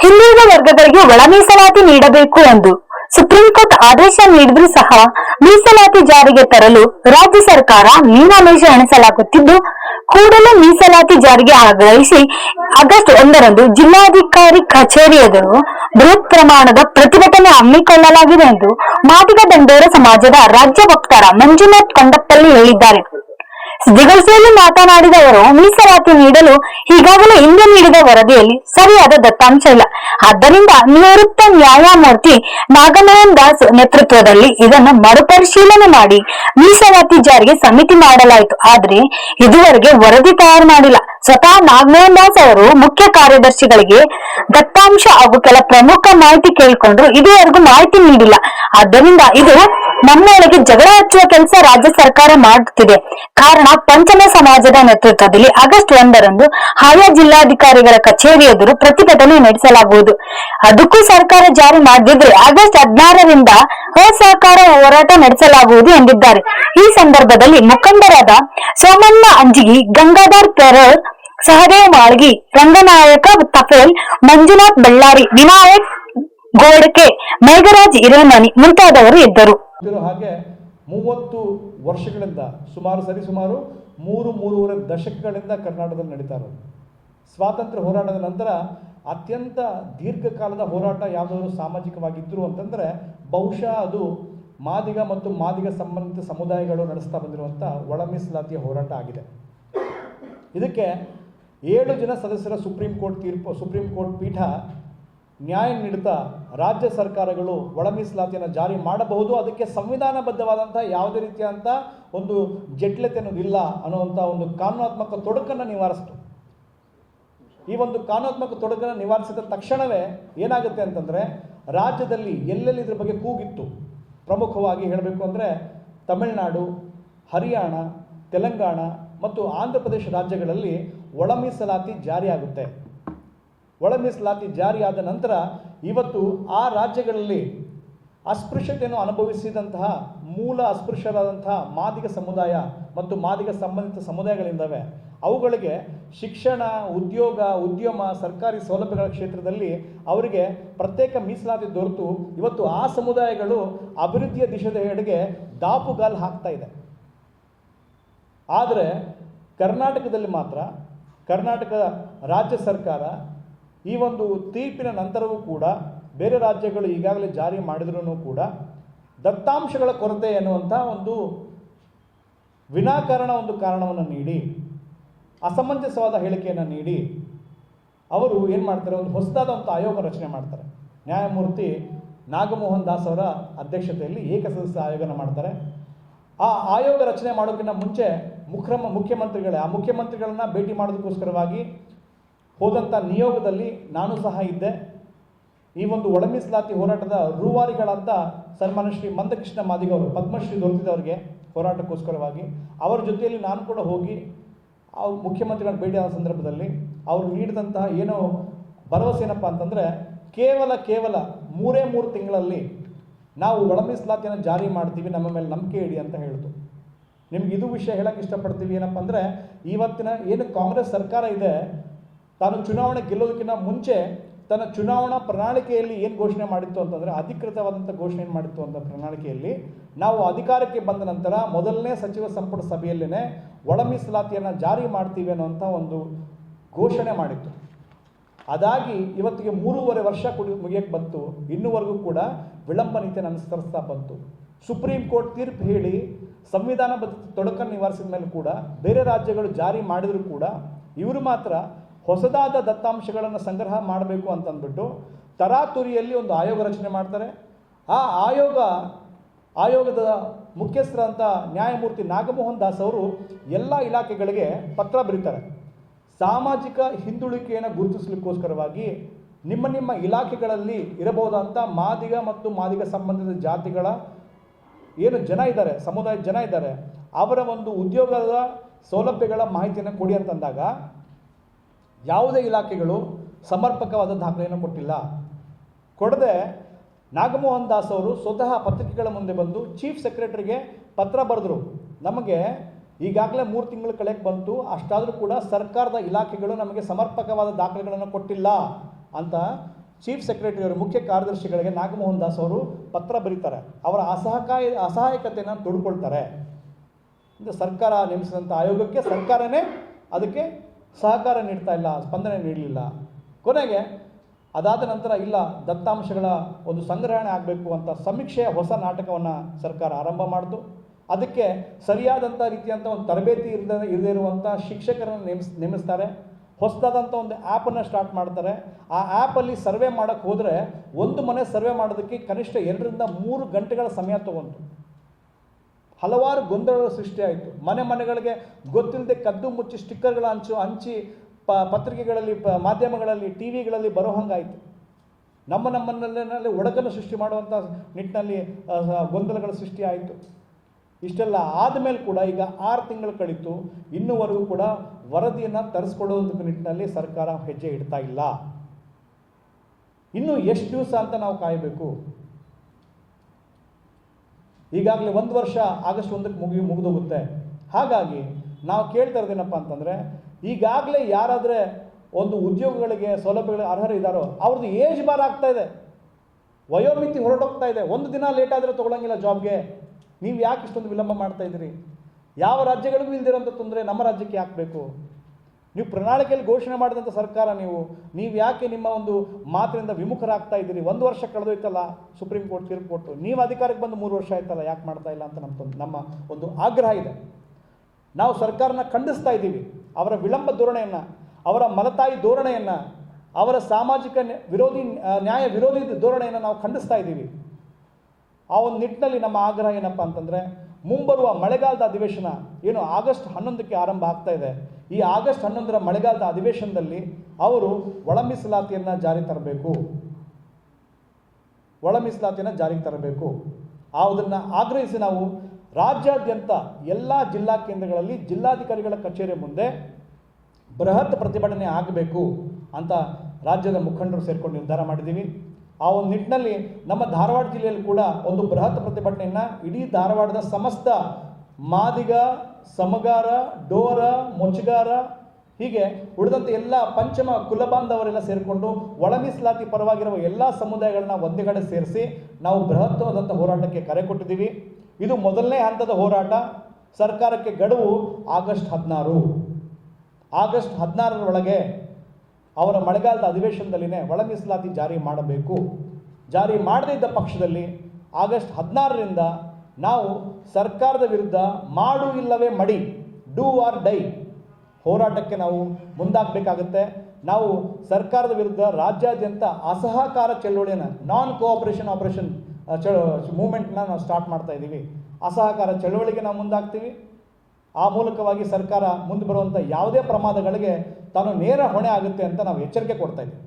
ಹಿಂದುಳಿದ ವರ್ಗಗಳಿಗೆ ಒಳ ಮೀಸಲಾತಿ ನೀಡಬೇಕು ಎಂದು ಸುಪ್ರೀಂ ಕೋರ್ಟ್ ಆದೇಶ ನೀಡಿದ್ರೂ ಸಹ ಮೀಸಲಾತಿ ಜಾರಿಗೆ ತರಲು ರಾಜ್ಯ ಸರ್ಕಾರ ಮೀನಾಮೇಷ ಎಣಿಸಲಾಗುತ್ತಿದ್ದು, ಕೂಡಲೇ ಮೀಸಲಾತಿ ಜಾರಿಗೆ ಆಗ್ರಹಿಸಿ ಆಗಸ್ಟ್ ಒಂದರಂದು ಜಿಲ್ಲಾಧಿಕಾರಿ ಕಚೇರಿ ಎದುರು ಬೃಹತ್ ಪ್ರಮಾಣದ ಪ್ರತಿಭಟನೆ ಹಮ್ಮಿಕೊಳ್ಳಲಾಗಿದೆ ಎಂದು ಮಾದಿಗ ದಂಡೋರ ಸಮಾಜದ ರಾಜ್ಯ ವಕ್ತಾರ ಮಂಜುನಾಥ್ ಕೊಂಡಪ್ಪಲ್ಲಿ ಹೇಳಿದ್ದಾರೆ. ಸುದ್ದಿಗೋಷ್ಠಿಯಲ್ಲಿ ಮಾತನಾಡಿದ ಅವರು, ಮೀಸಲಾತಿ ನೀಡಲು ಈಗಾಗಲೇ ಹಿಂದೆ ನೀಡಿದ ವರದಿಯಲ್ಲಿ ಸರಿಯಾದ ದತ್ತಾಂಶ ಇಲ್ಲ. ಆದ್ದರಿಂದ ನಿವೃತ್ತ ನ್ಯಾಯಮೂರ್ತಿ ನಾಗಮೋಹನ್ ದಾಸ್ ನೇತೃತ್ವದಲ್ಲಿ ಇದನ್ನು ಮರುಪರಿಶೀಲನೆ ಮಾಡಿ ಮೀಸಲಾತಿ ಜಾರಿಗೆ ಸಮಿತಿ ಮಾಡಲಾಯಿತು. ಆದ್ರೆ ಇದುವರೆಗೆ ವರದಿ ತಯಾರು ಮಾಡಿಲ್ಲ. ಸ್ವತಃ ನಾಗಮೋಹನ್ ದಾಸ್ ಅವರು ಮುಖ್ಯ ಕಾರ್ಯದರ್ಶಿಗಳಿಗೆ ದತ್ತಾಂಶ ಹಾಗೂ ಕೆಲ ಪ್ರಮುಖ ಮಾಹಿತಿ ಕೇಳಿಕೊಂಡ್ರು ಇದುವರೆಗೂ ಮಾಹಿತಿ ನೀಡಿಲ್ಲ. ಆದ್ದರಿಂದ ಇದು ನಮ್ಮೊಳಗೆ ಜಗಳ ಹಚ್ಚುವ ಕೆಲಸ ರಾಜ್ಯ ಸರ್ಕಾರ ಮಾಡುತ್ತಿದೆ. ಕಾರಣ ಪಂಚಮ ಸಮಾಜದ ನೇತೃತ್ವದಲ್ಲಿ ಆಗಸ್ಟ್ ಒಂದರಂದು ಆಯಾ ಜಿಲ್ಲಾಧಿಕಾರಿಗಳ ಕಚೇರಿ ಎದುರು ಪ್ರತಿಭಟನೆ ನಡೆಸಲಾಗುವುದು. ಅದಕ್ಕೂ ಸರ್ಕಾರ ಜಾರಿ ಮಾಡದಿದ್ರೆ ಆಗಸ್ಟ್ ಹದಿನಾರರಿಂದ ಅಸಹಕಾರ ಹೋರಾಟ ನಡೆಸಲಾಗುವುದು ಎಂದಿದ್ದಾರೆ. ಈ ಸಂದರ್ಭದಲ್ಲಿ ಮುಖಂಡರಾದ ಸೋಮಣ್ಣ ಅಂಜಿಗಿ, ಗಂಗಾಧರ್ ಪೆರರ್ ಸಹದೇವ್ ಮಾಳ್ಗಿ, ರಂಗನಾಯಕ ತಫೇಲ್ ಮಂಜುನಾಥ್ ಬಳ್ಳಾರಿ, ವಿನಾಯಕ್ ಗೋಡ್ಕೆ, ಮೇಘರಾಜ್ ಹಿರೇಮನಿ ಮುಂತಾದವರು ಇದ್ದರು. ಹಾಗೆ ಮೂವತ್ತು ವರ್ಷಗಳಿಂದ ಸುಮಾರು ಸರಿ ಸುಮಾರು ಮೂರು ಮೂರುವರೆ ದಶಕಗಳಿಂದ ಕರ್ನಾಟಕದಲ್ಲಿ ನಡೀತಾ ಇರೋದು. ಸ್ವಾತಂತ್ರ್ಯ ಹೋರಾಟದ ನಂತರ ಅತ್ಯಂತ ದೀರ್ಘಕಾಲದ ಹೋರಾಟ ಯಾವುದಾದ್ರು ಸಾಮಾಜಿಕವಾಗಿದ್ದರು ಅಂತಂದರೆ ಬಹುಶಃ ಅದು ಮಾದಿಗ ಮತ್ತು ಮಾದಿಗ ಸಂಬಂಧಿತ ಸಮುದಾಯಗಳು ನಡೆಸ್ತಾ ಬಂದಿರುವಂಥ ಒಳ ಮೀಸಲಾತಿಯ ಹೋರಾಟ ಆಗಿದೆ. ಇದಕ್ಕೆ ಏಳು ಜನ ಸದಸ್ಯರ ಸುಪ್ರೀಂ ಕೋರ್ಟ್ ತೀರ್ಪು, ಸುಪ್ರೀಂ ಕೋರ್ಟ್ ಪೀಠ ನ್ಯಾಯ ನೀಡುತ್ತಾ ರಾಜ್ಯ ಸರ್ಕಾರಗಳು ಒಳ ಮೀಸಲಾತಿಯನ್ನು ಜಾರಿ ಮಾಡಬಹುದು. ಅದಕ್ಕೆ ಸಂವಿಧಾನಬದ್ಧವಾದಂಥ ಯಾವುದೇ ರೀತಿಯಾದಂಥ ಒಂದು ಜಟಿಲತೆ ಅನ್ನೋದಿಲ್ಲ ಅನ್ನುವಂಥ ಒಂದು ಕಾನೂನಾತ್ಮಕ ತೊಡಕನ್ನು ನಿವಾರಿಸ್ತು. ಈ ಒಂದು ಕಾನೂನಾತ್ಮಕ ತೊಡಕನ್ನು ನಿವಾರಿಸಿದ ತಕ್ಷಣವೇ ಏನಾಗುತ್ತೆ ಅಂತಂದರೆ ರಾಜ್ಯದಲ್ಲಿ ಎಲ್ಲೆಲ್ಲಿ ಇದ್ರ ಬಗ್ಗೆ ಕೂಗಿತ್ತು. ಪ್ರಮುಖವಾಗಿ ಹೇಳಬೇಕು ಅಂದರೆ ತಮಿಳುನಾಡು, ಹರಿಯಾಣ, ತೆಲಂಗಾಣ ಮತ್ತು ಆಂಧ್ರ ಪ್ರದೇಶ ರಾಜ್ಯಗಳಲ್ಲಿ ಒಳ ಮೀಸಲಾತಿ ಜಾರಿಯಾಗುತ್ತೆ. ಒಳ ಮೀಸಲಾತಿ ಜಾರಿಯಾದ ನಂತರ ಇವತ್ತು ಆ ರಾಜ್ಯಗಳಲ್ಲಿ ಅಸ್ಪೃಶ್ಯತೆಯನ್ನು ಅನುಭವಿಸಿದಂತಹ ಮೂಲ ಅಸ್ಪೃಶ್ಯರಾದಂತಹ ಮಾದಿಗ ಸಮುದಾಯ ಮತ್ತು ಮಾದಿಗ ಸಂಬಂಧಿತ ಸಮುದಾಯಗಳಿದ್ದಾವೆ. ಅವುಗಳಿಗೆ ಶಿಕ್ಷಣ, ಉದ್ಯೋಗ, ಉದ್ಯಮ, ಸರ್ಕಾರಿ ಸೌಲಭ್ಯಗಳ ಕ್ಷೇತ್ರದಲ್ಲಿ ಅವರಿಗೆ ಪ್ರತ್ಯೇಕ ಮೀಸಲಾತಿ ದೊರೆತು. ಇವತ್ತು ಆ ಸಮುದಾಯಗಳು ಅಭಿವೃದ್ಧಿಯ ದಿಶೆದೆಡೆಗೆ ದಾಪುಗಾಲು ಹಾಕ್ತಾ ಇದೆ. ಆದರೆ ಕರ್ನಾಟಕದಲ್ಲಿ ಮಾತ್ರ ಕರ್ನಾಟಕ ರಾಜ್ಯ ಸರ್ಕಾರ ಈ ಒಂದು ತೀರ್ಪಿನ ನಂತರವೂ ಕೂಡ ಬೇರೆ ರಾಜ್ಯಗಳು ಈಗಾಗಲೇ ಜಾರಿ ಮಾಡಿದ್ರೂ ಕೂಡ ದತ್ತಾಂಶಗಳ ಕೊರತೆ ಎನ್ನುವಂಥ ಒಂದು ವಿನಾಕಾರಣ ಒಂದು ಕಾರಣವನ್ನು ನೀಡಿ, ಅಸಮಂಜಸವಾದ ಹೇಳಿಕೆಯನ್ನು ನೀಡಿ ಅವರು ಏನು ಮಾಡ್ತಾರೆ, ಒಂದು ಹೊಸದಾದ ಒಂದು ಆಯೋಗ ರಚನೆ ಮಾಡ್ತಾರೆ. ನ್ಯಾಯಮೂರ್ತಿ ನಾಗಮೋಹನ್ ದಾಸ್ ಅವರ ಅಧ್ಯಕ್ಷತೆಯಲ್ಲಿ ಏಕಸದಸ್ಯ ಆಯೋಗನ ಮಾಡ್ತಾರೆ. ಆ ಆಯೋಗ ರಚನೆ ಮಾಡೋದಕ್ಕಿಂತ ಮುಂಚೆ ಮುಖ್ರಮ ಮುಖ್ಯಮಂತ್ರಿಗಳೇ, ಆ ಮುಖ್ಯಮಂತ್ರಿಗಳನ್ನ ಭೇಟಿ ಮಾಡೋದಕ್ಕೋಸ್ಕರವಾಗಿ ಹೋದಂಥ ನಿಯೋಗದಲ್ಲಿ ನಾನು ಸಹ ಇದ್ದೆ. ಈ ಒಂದು ಒಳ ಮೀಸಲಾತಿ ಹೋರಾಟದ ರೂವಾರಿಗಳಾದ ಸನ್ಮಾನ ಶ್ರೀ ಮಂದಕೃಷ್ಣ ಮಾದಿಗ ಅವರು ಪದ್ಮಶ್ರೀ ದೊರೆತಿದ್ದವರಿಗೆ ಹೋರಾಟಕ್ಕೋಸ್ಕರವಾಗಿ. ಅವರ ಜೊತೆಯಲ್ಲಿ ನಾನು ಕೂಡ ಹೋಗಿ ಅವ್ರ ಮುಖ್ಯಮಂತ್ರಿಗಳನ್ನ ಭೇಟಿ ಭೇಟಿಯಾದ ಸಂದರ್ಭದಲ್ಲಿ ಅವರು ನೀಡಿದಂತಹ ಏನೋ ಭರವಸೆ ಏನಪ್ಪ ಅಂತಂದರೆ ಕೇವಲ ಕೇವಲ ಮೂರೇ ಮೂರು ತಿಂಗಳಲ್ಲಿ ನಾವು ಒಳ ಮೀಸಲಾತಿಯನ್ನು ಜಾರಿ ಮಾಡ್ತೀವಿ, ನಮ್ಮ ಮೇಲೆ ನಂಬಿಕೆ ಇಡಿ ಅಂತ ಹೇಳಿತು. ನಿಮ್ಗೆ ಇದು ವಿಷಯ ಹೇಳಕ್ಕೆ ಇಷ್ಟಪಡ್ತೀವಿ ಏನಪ್ಪ ಅಂದರೆ ಇವತ್ತಿನ ಏನು ಕಾಂಗ್ರೆಸ್ ಸರ್ಕಾರ ಇದೆ, ತಾನು ಚುನಾವಣೆ ಗೆಲ್ಲೋದಕ್ಕಿಂತ ಮುಂಚೆ ತನ್ನ ಚುನಾವಣಾ ಪ್ರಣಾಳಿಕೆಯಲ್ಲಿ ಏನು ಘೋಷಣೆ ಮಾಡಿತ್ತು ಅಂತಂದರೆ ಅಧಿಕೃತವಾದಂಥ ಘೋಷಣೆ ಏನು ಮಾಡಿತ್ತು ಅಂತ ಪ್ರಣಾಳಿಕೆಯಲ್ಲಿ, ನಾವು ಅಧಿಕಾರಕ್ಕೆ ಬಂದ ನಂತರ ಮೊದಲನೇ ಸಚಿವ ಸಂಪುಟ ಸಭೆಯಲ್ಲೇ ಒಳ ಮೀಸಲಾತಿಯನ್ನು ಜಾರಿ ಮಾಡ್ತೀವಿ ಅನ್ನೋಂಥ ಒಂದು ಘೋಷಣೆ ಮಾಡಿತ್ತು. ಅದಾಗಿ ಇವತ್ತಿಗೆ ಮೂರುವರೆ ವರ್ಷ ಕುಡಿ ಮುಗಿಯಕ್ಕೆ ಬಂತು. ಇನ್ನೂವರೆಗೂ ಕೂಡ ವಿಳಂಬ ನೀತಿಯನ್ನು ಅನುಸರಿಸ್ತಾ ಬಂತು. ಸುಪ್ರೀಂ ಕೋರ್ಟ್ ತೀರ್ಪು ಹೇಳಿ ಸಂವಿಧಾನ ತೊಡಕನ್ನು ನಿವಾರಿಸಿದ ಮೇಲೆ ಕೂಡ ಬೇರೆ ರಾಜ್ಯಗಳು ಜಾರಿ ಮಾಡಿದರೂ ಕೂಡ ಇವರು ಮಾತ್ರ ಹೊಸದಾದ ದತ್ತಾಂಶಗಳನ್ನು ಸಂಗ್ರಹ ಮಾಡಬೇಕು ಅಂತಂದ್ಬಿಟ್ಟು ತರಾತುರಿಯಲ್ಲಿ ಒಂದು ಆಯೋಗ ರಚನೆ ಮಾಡ್ತಾರೆ. ಆ ಆಯೋಗ, ಆಯೋಗದ ಮುಖ್ಯಸ್ಥರಂಥ ನ್ಯಾಯಮೂರ್ತಿ ನಾಗಮೋಹನ್ ದಾಸ್ ಅವರು ಎಲ್ಲ ಇಲಾಖೆಗಳಿಗೆ ಪತ್ರ ಬರೀತಾರೆ. ಸಾಮಾಜಿಕ ಹಿಂದುಳಿಕೆಯನ್ನು ಗುರುತಿಸಲಿಕ್ಕೋಸ್ಕರವಾಗಿ ನಿಮ್ಮ ನಿಮ್ಮ ಇಲಾಖೆಗಳಲ್ಲಿ ಇರಬಹುದಂಥ ಮಾದಿಗ ಮತ್ತು ಮಾದಿಗ ಸಂಬಂಧಿತ ಜಾತಿಗಳ ಏನು ಜನ ಇದ್ದಾರೆ, ಸಮುದಾಯದ ಜನ ಇದ್ದಾರೆ, ಅವರ ಒಂದು ಉದ್ಯೋಗದ ಸೌಲಭ್ಯಗಳ ಮಾಹಿತಿಯನ್ನು ಕೊಡಿ ಅಂತಂದಾಗ ಯಾವುದೇ ಇಲಾಖೆಗಳು ಸಮರ್ಪಕವಾದ ದಾಖಲೆಯನ್ನು ಕೊಟ್ಟಿಲ್ಲ. ಕೊಡದೆ ನಾಗಮೋಹನ್ ದಾಸ್ ಅವರು ಸ್ವತಃ ಪತ್ರಿಕೆಗಳ ಮುಂದೆ ಬಂದು ಚೀಫ್ ಸೆಕ್ರೆಟರಿಗೆ ಪತ್ರ ಬರೆದರು. ನಮಗೆ ಈಗಾಗಲೇ ಮೂರು ತಿಂಗಳು ಕಳೆಗೆ ಬಂತು, ಅಷ್ಟಾದರೂ ಕೂಡ ಸರ್ಕಾರದ ಇಲಾಖೆಗಳು ನಮಗೆ ಸಮರ್ಪಕವಾದ ದಾಖಲೆಗಳನ್ನು ಕೊಟ್ಟಿಲ್ಲ ಅಂತ ಚೀಫ್ ಸೆಕ್ರೆಟರಿ ಅವರು, ಮುಖ್ಯ ಕಾರ್ಯದರ್ಶಿಗಳಿಗೆ ನಾಗಮೋಹನ್ ದಾಸ್ ಅವರು ಪತ್ರ ಬರೀತಾರೆ. ಅವರ ಅಸಹಕಾಯ, ಅಸಹಾಯಕತೆಯನ್ನು ತೊಡ್ಕೊಳ್ತಾರೆ. ಅಂದರೆ ಸರ್ಕಾರ ನೇಮಿಸಿದಂಥ ಆಯೋಗಕ್ಕೆ ಸರ್ಕಾರನೇ ಅದಕ್ಕೆ ಸಹಕಾರ ನೀಡ್ತಾ ಇಲ್ಲ, ಸ್ಪಂದನೆ ನೀಡಲಿಲ್ಲ. ಕೊನೆಗೆ ಅದಾದ ನಂತರ ಇಲ್ಲ, ದತ್ತಾಂಶಗಳ ಒಂದು ಸಂಗ್ರಹಣೆ ಆಗಬೇಕು ಅಂತ ಸಮೀಕ್ಷೆಯ ಹೊಸ ನಾಟಕವನ್ನು ಸರ್ಕಾರ ಆರಂಭ ಮಾಡಿತು. ಅದಕ್ಕೆ ಸರಿಯಾದಂಥ ರೀತಿಯಂಥ ಒಂದು ತರಬೇತಿ ಇರದ ಇರದೇ ಇರುವಂಥ ಶಿಕ್ಷಕರನ್ನು ನೇಮಿಸ್, ನೇಮಿಸ್ತಾರೆ. ಹೊಸದಾದಂಥ ಒಂದು ಆ್ಯಪನ್ನು ಸ್ಟಾರ್ಟ್ ಮಾಡ್ತಾರೆ. ಆ ಆ್ಯಪಲ್ಲಿ ಸರ್ವೆ ಮಾಡೋಕ್ಕೆ ಹೋದರೆ ಒಂದು ಮನೆ ಸರ್ವೆ ಮಾಡೋದಕ್ಕೆ ಕನಿಷ್ಠ ಎರಡರಿಂದ ಮೂರು ಗಂಟೆಗಳ ಸಮಯ ತಗೊಂತು ಹಲವಾರು ಗೊಂದಲಗಳು ಸೃಷ್ಟಿಯಾಯಿತು. ಮನೆ ಮನೆಗಳಿಗೆ ಗೊತ್ತಿಲ್ಲದೆ ಕದ್ದು ಮುಚ್ಚಿ ಸ್ಟಿಕ್ಕರ್ಗಳ ಹಂಚು, ಹಂಚಿ ಪ, ಪತ್ರಿಕೆಗಳಲ್ಲಿ, ಪ, ಮಾಧ್ಯಮಗಳಲ್ಲಿ, ಟಿ ವಿಗಳಲ್ಲಿ ಬರೋ ಹಂಗಾಯಿತು. ನಮ್ಮ ನಮ್ಮನಲ್ಲಿ ಒಡಕನ್ನು ಸೃಷ್ಟಿ ಮಾಡುವಂಥ ನಿಟ್ಟಿನಲ್ಲಿ ಗೊಂದಲಗಳ ಸೃಷ್ಟಿಯಾಯಿತು. ಇಷ್ಟೆಲ್ಲ ಆದಮೇಲೆ ಕೂಡ ಈಗ ಆರು ತಿಂಗಳು ಕಳೀತು. ಇನ್ನೂವರೆಗೂ ಕೂಡ ವರದಿಯನ್ನು ತರಿಸ್ಕೊಳ್ಳೋದ್ರ ನಿಟ್ಟಿನಲ್ಲಿ ಸರ್ಕಾರ ಹೆಜ್ಜೆ ಇಡ್ತಾ ಇಲ್ಲ. ಇನ್ನು ಎಷ್ಟು ದಿವಸ ಅಂತ ನಾವು ಕಾಯಬೇಕು? ಈಗಾಗಲೇ ಒಂದು ವರ್ಷ ಆಗಸ್ಟ್ ಒಂದಕ್ಕೆ ಮುಗಿ, ಮುಗಿದೋಗುತ್ತೆ. ಹಾಗಾಗಿ ನಾವು ಕೇಳ್ತಾ ಇರೋದೇನಪ್ಪ ಅಂತಂದರೆ, ಈಗಾಗಲೇ ಯಾರಾದರೆ ಒಂದು ಉದ್ಯೋಗಗಳಿಗೆ ಸೌಲಭ್ಯಗಳ ಅರ್ಹರು ಇದ್ದಾರೋ, ಅವ್ರದ್ದು ಏಜ್ ಬಾರ್ ಆಗ್ತಾ ಇದೆ. ವಯೋಮಿತಿ ಹೊರಟೋಗ್ತಾ ಇದೆ. ಒಂದು ದಿನ ಲೇಟ್ ಆದರೆ ತೊಗೊಳಂಗಿಲ್ಲ ಜಾಬ್ಗೆ ನೀವು ಯಾಕೆ ಇಷ್ಟೊಂದು ವಿಳಂಬ ಮಾಡ್ತಾ ಇದ್ದೀರಿ? ಯಾವ ರಾಜ್ಯಗಳಿಗೂ ಇಲ್ದಿರೋಂಥ ತೊಂದರೆ ನಮ್ಮ ರಾಜ್ಯಕ್ಕೆ ಯಾಕೆ ನೀವು ಪ್ರಣಾಳಿಕೆಯಲ್ಲಿ ಘೋಷಣೆ ಮಾಡಿದಂಥ ಸರ್ಕಾರ ನೀವು ನೀವು ಯಾಕೆ ನಿಮ್ಮ ಒಂದು ಮಾತಿನಿಂದ ವಿಮುಖರಾಗ್ತಾ ಇದ್ದೀರಿ? ಒಂದು ವರ್ಷ ಕಳೆದೋಯ್ತಲ್ಲ, ಸುಪ್ರೀಂ ಕೋರ್ಟ್, ತೀರ್ಪು ಕೊಟ್ಟು. ನೀವು ಅಧಿಕಾರಕ್ಕೆ ಬಂದು ಮೂರು ವರ್ಷ ಆಯ್ತಲ್ಲ, ಯಾಕೆ ಮಾಡ್ತಾ ಇಲ್ಲ ಅಂತ ನಮ್ಮ ನಮ್ಮ ಒಂದು ಆಗ್ರಹ ಇದೆ. ನಾವು ಸರ್ಕಾರನ ಖಂಡಿಸ್ತಾ ಇದ್ದೀವಿ. ಅವರ ವಿಳಂಬ ಧೋರಣೆಯನ್ನು, ಅವರ ಮಲತಾಯಿ ಧೋರಣೆಯನ್ನು, ಅವರ ಸಾಮಾಜಿಕ ವಿರೋಧಿ ನ್ಯಾಯ ವಿರೋಧಿ ಧೋರಣೆಯನ್ನು ನಾವು ಖಂಡಿಸ್ತಾ ಇದ್ದೀವಿ. ಆ ಒಂದು ನಿಟ್ಟಿನಲ್ಲಿ ನಮ್ಮ ಆಗ್ರಹ ಏನಪ್ಪ ಅಂತಂದರೆ, ಮುಂಬರುವ ಮಳೆಗಾಲದ ಅಧಿವೇಶನ ಏನು ಆಗಸ್ಟ್ ಹನ್ನೊಂದಕ್ಕೆ ಆರಂಭ ಆಗ್ತಾ ಇದೆ. ಈ ಆಗಸ್ಟ್ ಹನ್ನೊಂದರ ಮಳೆಗಾಲದ ಅಧಿವೇಶನದಲ್ಲಿ ಅವರು ಒಳ ಮೀಸಲಾತಿಯನ್ನು ಜಾರಿ ತರಬೇಕು. ಒಳ ಮೀಸಲಾತಿಯನ್ನು ಜಾರಿಗೆ ತರಬೇಕು. ಅದನ್ನು ಆಗ್ರಹಿಸಿ ನಾವು ರಾಜ್ಯಾದ್ಯಂತ ಎಲ್ಲ ಜಿಲ್ಲಾ ಕೇಂದ್ರಗಳಲ್ಲಿ ಜಿಲ್ಲಾಧಿಕಾರಿಗಳ ಕಚೇರಿ ಮುಂದೆ ಬೃಹತ್ ಪ್ರತಿಭಟನೆ ಆಗಬೇಕು ಅಂತ ರಾಜ್ಯದ ಮುಖಂಡರು ಸೇರಿಕೊಂಡು ನಿರ್ಧಾರ ಮಾಡಿದ್ದೀವಿ ಆ ಒಂದು ನಿಟ್ಟಿನಲ್ಲಿ ನಮ್ಮ ಧಾರವಾಡ ಜಿಲ್ಲೆಯಲ್ಲಿ ಕೂಡ ಒಂದು ಬೃಹತ್ ಪ್ರತಿಭಟನೆಯನ್ನು ಇಡೀ ಧಾರವಾಡದ ಸಮಸ್ತ ಮಾದಿಗ, ಸಮಗಾರ, ಡೋರ ಮೊಚ್ಚಗಾರ ಹೀಗೆ ಉಳಿದಂತೆ ಎಲ್ಲ ಪಂಚಮ ಕುಲಬಾಂಧವರೆಲ್ಲ ಸೇರಿಕೊಂಡು ಒಳ ಮೀಸಲಾತಿ ಪರವಾಗಿರುವ ಎಲ್ಲ ಸಮುದಾಯಗಳನ್ನ ಒಂದೇ ಕಡೆ ಸೇರಿಸಿ ನಾವು ಬೃಹತ್ವಾದಂಥ ಹೋರಾಟಕ್ಕೆ ಕರೆ ಕೊಟ್ಟಿದ್ದೀವಿ. ಇದು ಮೊದಲನೇ ಹಂತದ ಹೋರಾಟ. ಸರ್ಕಾರಕ್ಕೆ ಗಡುವು ಆಗಸ್ಟ್ ಹದಿನಾರು. ಆಗಸ್ಟ್ ಹದಿನಾರರೊಳಗೆ ಅವರ ಮಳೆಗಾಲದ ಅಧಿವೇಶನದಲ್ಲಿನೇ ಒಳ ಮೀಸಲಾತಿ ಜಾರಿ ಮಾಡಬೇಕು. ಜಾರಿ ಮಾಡದೇ ಇದ್ದ ಪಕ್ಷದಲ್ಲಿ ಆಗಸ್ಟ್ ಹದಿನಾರರಿಂದ ನಾವು ಸರ್ಕಾರದ ವಿರುದ್ಧ ಮಾಡು ಇಲ್ಲವೇ ಮಡಿ ಡೂ ಆರ್ ಡೈ ಹೋರಾಟಕ್ಕೆ ನಾವು ಮುಂದಾಗಬೇಕಾಗುತ್ತೆ. ನಾವು ಸರ್ಕಾರದ ವಿರುದ್ಧ ರಾಜ್ಯಾದ್ಯಂತ ಅಸಹಕಾರ ಚಳುವಳಿಯನ್ನು ನಾನ್ ಕೋಆಪರೇಷನ್ ಆಪರೇಷನ್ ಚಳ ಮೂಮೆಂಟ್ನ ನಾವು ಸ್ಟಾರ್ಟ್ ಮಾಡ್ತಾ ಇದ್ದೀವಿ. ಅಸಹಕಾರ ಚಳುವಳಿಗೆ ನಾವು ಮುಂದಾಗ್ತೀವಿ. ಆ ಮೂಲಕವಾಗಿ ಸರ್ಕಾರ ಮುಂದೆ ಬರುವಂಥ ಯಾವುದೇ ಪ್ರಮಾದಗಳಿಗೆ ತಾನು ನೇರ ಹೊಣೆ ಆಗುತ್ತೆ ಅಂತ ನಾವು ಎಚ್ಚರಿಕೆ ಕೊಡ್ತಾ ಇದ್ದೀವಿ.